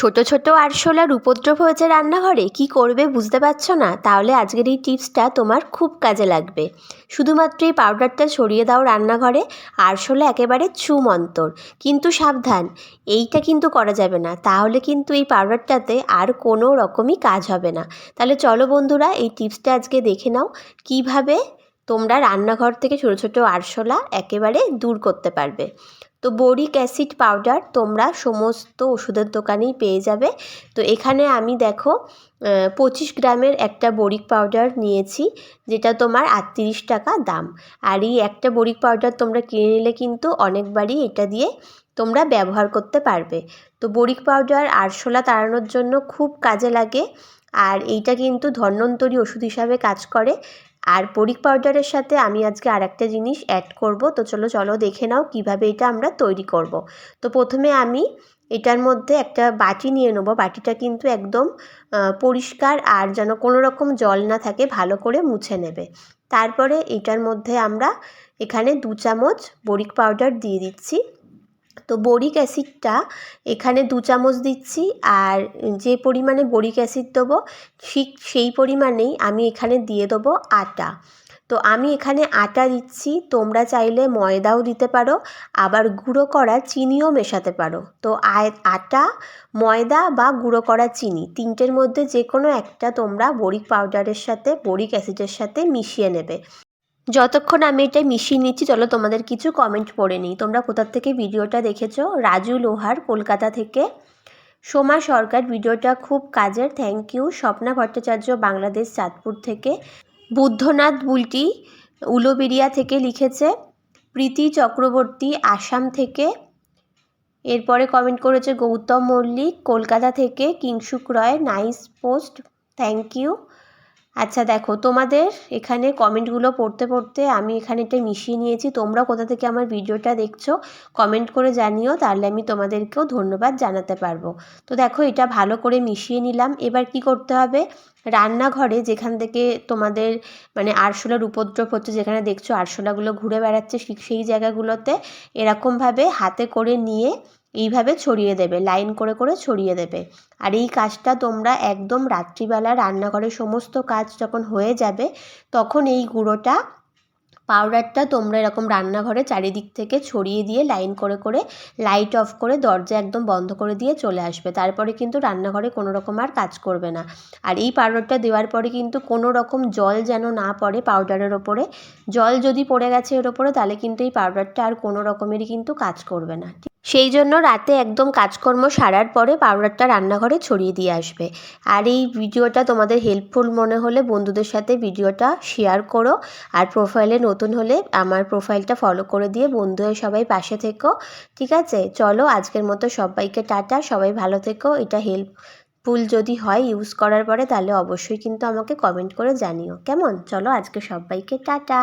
ছোট ছোট আরশোলার উপদ্রব হয়েছে রান্নাঘরে, কি করবে বুঝতে পারছ না? তাহলে আজকের এই টিপসটা তোমার খুব কাজে লাগবে। শুধুমাত্র এই পাউডারটা ছড়িয়ে দাও রান্নাঘরে, আরশোলা একেবারে চুম অন্তর কিন্তু সাবধান, এইটা কিন্তু করা যাবে না। তাহলে কিন্তু এই পাউডারটাতে আর কোনো রকমই কাজ হবে না। তাহলে চলো বন্ধুরা, এই টিপসটা আজকে দেখে নাও, কীভাবে তোমরা রান্নাঘর থেকে ছোটো ছোটো আরশোলা একেবারে দূর করতে পারবে। তো বোরিক অ্যাসিড পাউডার তোমরা সমস্ত ওষুধের দোকানেই পেয়ে যাবে। তো এখানে আমি দেখো পঁচিশ গ্রামের একটা বরিক পাউডার নিয়েছি, যেটা তোমার আটত্রিশ টাকা দাম। আর এই একটা বরিক পাউডার তোমরা কিনে নিলে কিন্তু অনেকবারই এটা দিয়ে তোমরা ব্যবহার করতে পারবে। তো বরিক পাউডার আরশোলা তাড়ানোর জন্য খুব কাজে লাগে। আর এইটা কিন্তু ধন্বন্তরী ওষুধ হিসাবে কাজ করে। আর বরিক পাউডারের সাথে আমি আজকে আর একটা জিনিস অ্যাড করব। তো চলো চলো দেখে নাও কীভাবে এটা আমরা তৈরি করব। তো প্রথমে আমি এটার মধ্যে একটা বাটি নিয়ে নেব। বাটিটা কিন্তু একদম পরিষ্কার আর যেন কোনো রকম জল না থাকে, ভালো করে মুছে নেবে। তারপরে এটার মধ্যে আমরা এখানে দু চামচ বরিক পাউডার দিয়ে দিচ্ছি। তো বরিক অ্যাসিডটা এখানে দু চামচ দিচ্ছি আর যে পরিমাণে বরিক অ্যাসিড দেবো ঠিক সেই পরিমাণেই আমি এখানে দিয়ে দেবো আটা। তো আমি এখানে আটা দিচ্ছি, তোমরা চাইলে ময়দাও দিতে পারো, আবার গুঁড়ো করা চিনিও মেশাতে পারো। তো আটা, ময়দা বা গুঁড়ো করা চিনি, তিনটের মধ্যে যে কোনো একটা তোমরা বরিক পাউডারের সাথে, বরিক অ্যাসিডের সাথে মিশিয়ে নেবে। যতক্ষণ আমি এটা মিশিয়ে নিচ্ছি, চলো তোমাদের কিছু কমেন্ট পড়ে নিই। তোমরা কোথার থেকে ভিডিওটা দেখেছ? রাজু লোহার, কলকাতা থেকে। সোমা সরকার, ভিডিওটা খুব কাজের থ্যাংক ইউ স্বপ্না ভট্টাচার্য, বাংলাদেশ, চাঁদপুর থেকে। বুদ্ধনাথ বুলটি উলোবেরিয়া থেকে লিখেছে, প্রীতি চক্রবর্তী, আসাম থেকে। এরপরে কমেন্ট করেছে, গৌতম মল্লিক, কলকাতা থেকে। Kingshuk Roy, nice post thank you আচ্ছা দেখো, তোমাদের এখানে কমেন্টগুলো পড়তে পড়তে আমি এখানে এটা মিশিয়ে নিয়েছি। তোমরা কোথা থেকে আমার ভিডিওটা দেখছ কমেন্ট করে জানিও, তাহলে আমি তোমাদেরকেও ধন্যবাদ জানাতে পারব। তো দেখো, এটা ভালো করে মিশিয়ে নিলাম। এবার কি করতে হবে? রান্নাঘরে যেখান থেকে তোমাদের মানে আরশোলার উপদ্রব হচ্ছে, যেখানে দেখছ আরশোলাগুলো ঘুরে বেড়াচ্ছে সেই জায়গাগুলোতে এরকমভাবে হাতে করে নিয়ে এইভাবে ছড়িয়ে দেবে, লাইন করে করে ছড়িয়ে দেবে। আর এই কাজটা তোমরা একদম রাত্রিবেলা রান্নাঘরের সমস্ত কাজ যখন হয়ে যাবে, তখন এই গুঁড়োটা, পাউডারটা তোমরা এরকম রান্নাঘরে চারিদিক থেকে ছড়িয়ে দিয়ে লাইন করে করে লাইট অফ করে দরজা একদম বন্ধ করে দিয়ে চলে আসবে। তারপরে কিন্তু রান্নাঘরে কোনো রকম আর কাজ করবে না। আর এই পাউডারটা দেওয়ার পরে কিন্তু কোনো রকম জল যেন না পড়ে পাউডারের ওপরে, জল যদি পড়ে গেছে এর ওপরে, তাহলে কিন্তু এই পাউডারটা আর কোনো রকমেরই কিন্তু কাজ করবে না। সেই জন্য রাতে একদম কাজকর্ম সারার পরে পাউডারটা রান্নাঘরে ছড়িয়ে দিয়ে আসবে। আর এই ভিডিওটা তোমাদের হেল্পফুল মনে হলে বন্ধুদের সাথে ভিডিওটা শেয়ার করো। আর প্রোফাইলে নতুন হলে আমার প্রোফাইলটা ফলো করে দিয়ে বন্ধু হয়ে সবাই পাশে থেকো। ঠিক আছে? চলো, আজকের মতো সবাইকে টাটা। সবাই ভালো থেকো। এটা হেল্পফুল যদি হয় ইউজ করার পরে তাহলে অবশ্যই কিন্তু আমাকে কমেন্ট করে জানিও। কেমন? চলো, আজকে সবাইকে টাটা।